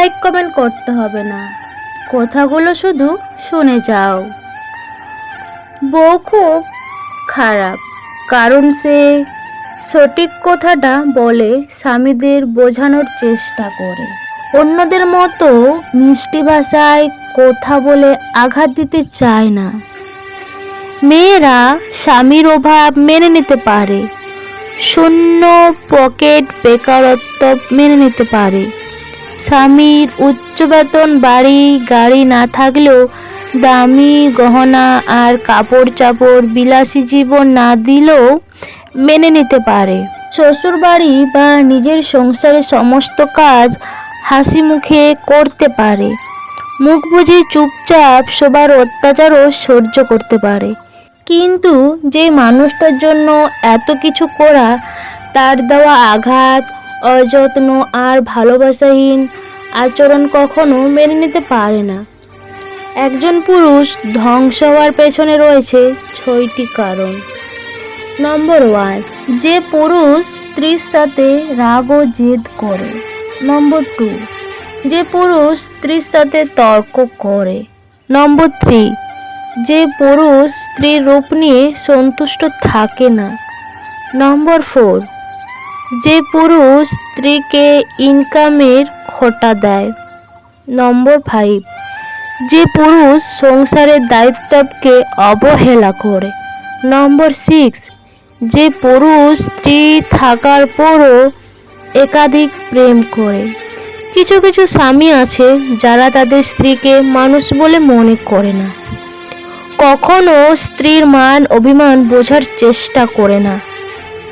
Like comment করতে হবে না। কথাগুলো শুধু শুনে যাও। বউ খুব খারাপ, কারণ সে সঠিক কথাটা বলে স্বামীদের বোঝানোর চেষ্টা করে। অন্যদের মতো মিষ্টি ভাষায় কথা বলে আঘাত দিতে চায় না। মেয়েরা স্বামীর অভাব মেনে নিতে পারে, শূন্য পকেট বেকারত্ব মেনে নিতে পারে। স্বামীর উচ্চ বেতন বাড়ি গাড়ি না থাকলেও দামি গহনা আর কাপড় চাপড় বিলাসী জীবন না দিলেও মেনে নিতে পারে। শ্বশুর বাড়ি বা নিজের সংসারে সমস্ত কাজ হাসি মুখে করতে পারে। মুখ বুঝে চুপচাপ সবার অত্যাচারও সহ্য করতে পারে। কিন্তু যে মানুষটার জন্য এত কিছু করা, তার দেওয়া আঘাত অযত্ন আর ভালোবাসাহীন আচরণ কখনো মেনে নিতে পারে না। একজন পুরুষ ধ্বংস হওয়ার পেছনে রয়েছে ছয়টি কারণ। নম্বর ওয়ান যে পুরুষ স্ত্রীর সাথে রাগ ও জেদ করে। নম্বর টু যে পুরুষ স্ত্রীর সাথে তর্ক করে। নম্বর থ্রি যে পুরুষ স্ত্রীর রূপ নিয়ে সন্তুষ্ট থাকে না। নম্বর ফোর যে পুরুষ স্ত্রীকে ইনকামের খোটা দেয়। নম্বর ফাইভ যে পুরুষ সংসারের দায়িত্বকে অবহেলা করে। নম্বর সিক্স যে পুরুষ স্ত্রী থাকার পরও একাধিক প্রেম করে। কিছু কিছু স্বামী আছে যারা তাদের স্ত্রীকে মানুষ বলে মনে করে না। কখনো স্ত্রীর মান অভিমান বোঝার চেষ্টা করে না।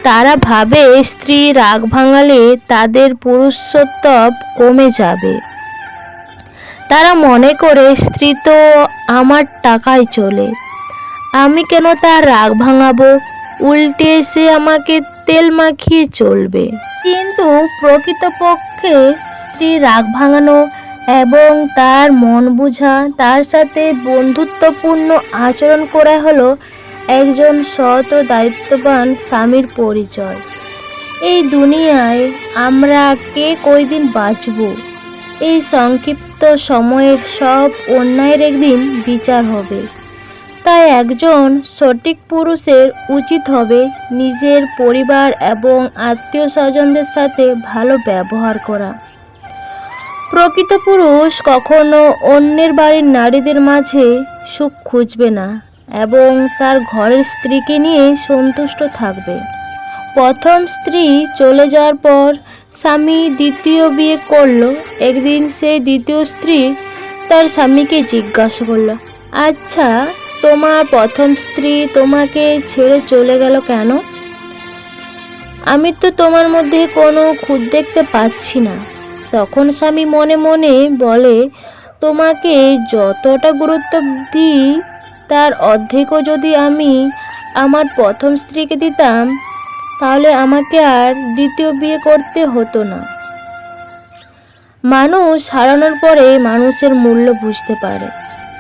তারা ভাবে স্ত্রী রাগ ভাঙালে তাদের পুরুষত্ব কমে যাবে। তারা মনে করে, স্ত্রী তো আমার টাকায় চলে। আমি কেন তার রাগ ভাঙাবো? উল্টে সে আমাকে তেল মাখিয়ে চলবে। কিন্তু প্রকৃতপক্ষে স্ত্রী রাগ ভাঙানো এবং তার মন বোঝা, তার সাথে বন্ধুত্বপূর্ণ আচরণ করা হলো একজন সৎ ও দায়িত্ববান স্বামীর পরিচয়। এই দুনিয়ায় আমরা কে কয়দিন বাঁচব? এই সংক্ষিপ্ত সময়ের সব অন্যায়ের একদিন বিচার হবে। তাই একজন সঠিক পুরুষের উচিত হবে নিজের পরিবার এবং আত্মীয় স্বজনদের সাথে ভালো ব্যবহার করা। প্রকৃত পুরুষ কখনো অন্যের বাড়ির নারীদের মাঝে সুখ খুঁজবে না। এবং তার ঘরের স্ত্রীকে নিয়ে সন্তুষ্ট থাকবে। প্রথম স্ত্রী চলে যাওয়ার পর স্বামী দ্বিতীয় বিয়ে করল। একদিন সেই দ্বিতীয় স্ত্রী তার স্বামীকে জিজ্ঞাসা করল আচ্ছা তোমার প্রথম স্ত্রী তোমাকে ছেড়ে চলে গেল কেন? আমি তো তোমার মধ্যে কোনো খুদ দেখতে পাচ্ছি না। তখন স্বামী মনে মনে বলে, তোমাকে যতটা গুরুত্ব দিই তার অর্ধেকও যদি আমি আমার প্রথম স্ত্রীকে দিতাম, তাহলে আমাকে আর দ্বিতীয় বিয়ে করতে হতো না। মানুষ হারানোর পরে মানুষের মূল্য বুঝতে পারে।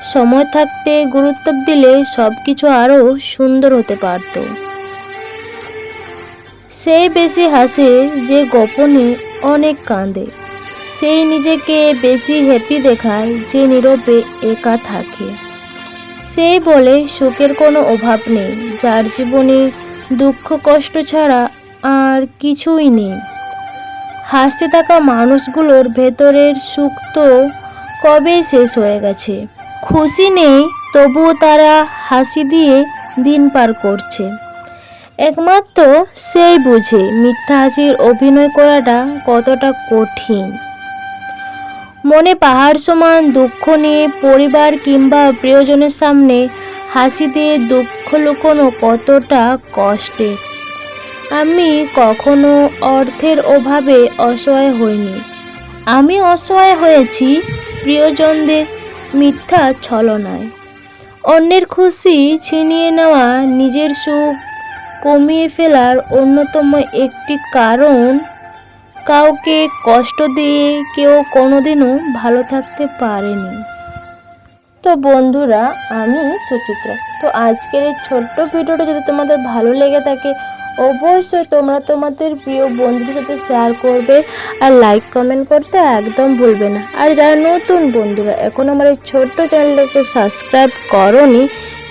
সময় থাকতে গুরুত্ব দিলে সব কিছু আরও সুন্দর হতে পারত। সেই বেশি হাসে যে গোপনে অনেক কাঁদে। সেই নিজেকে বেশি হ্যাপি দেখায় যে নীরবে একা থাকে। সেই বলে সুখের কোনো অভাব নেই। যার জীবনে দুঃখ, কষ্ট ছাড়া আর কিছুই নেই। হাসতে থাকা মানুষগুলোর ভেতরের সুখ তো কবেই শেষ হয়ে গেছে। খুশি নেই, তবুও তারা হাসি দিয়ে দিন পার করছে। একমাত্র সেই বুঝে মিথ্যা হাসির অভিনয় করাটা কতটা কঠিন। মনে পাহাড় সমান দুঃখ নিয়ে পরিবার কিংবা প্রিয়জনের সামনে হাসি দিয়ে দুঃখ লুকোনো কতটা কষ্টের। আমি কখনো অর্থের অভাবে অসহায় হইনি। আমি অসহায় হয়েছি প্রিয়জনদের মিথ্যা ছলনায়। অন্যের খুশি ছিনিয়ে নেওয়া, নিজের সুখ কমিয়ে ফেলার অন্যতম একটি কারণ কাউকে কষ্ট দিয়ে কেউ কোনোদিনও ভালো থাকতে পারেনি। তো বন্ধুরা, আমি সুচিত্রা। তো আজকের এই ছোট্ট ভিডিওটা যদি তোমাদের ভালো লেগে থাকে, অবশ্যই তোমরা তোমাদের প্রিয় বন্ধুদের সাথে শেয়ার করবে আর লাইক কমেন্ট করতে একদম ভুলবে না। আর যারা নতুন বন্ধুরা, এখন আমার এই ছোট্ট চ্যানেলটাকে সাবস্ক্রাইব করনি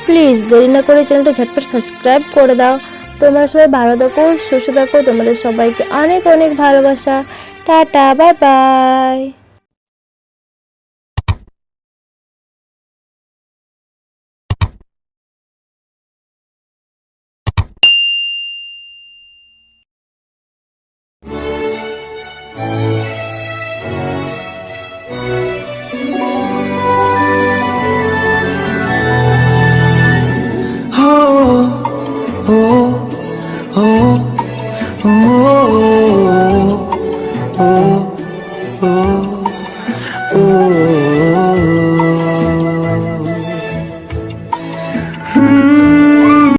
প্লিজ দেরি না করে চ্যানেলটা ঝটপট সাবস্ক্রাইব করে দাও। তোমরা সবাই ভালো থাকো সুস্থ থাকো। তোমাদের সবাইকে অনেক অনেক ভালোবাসা। টাটা বাই বাই ও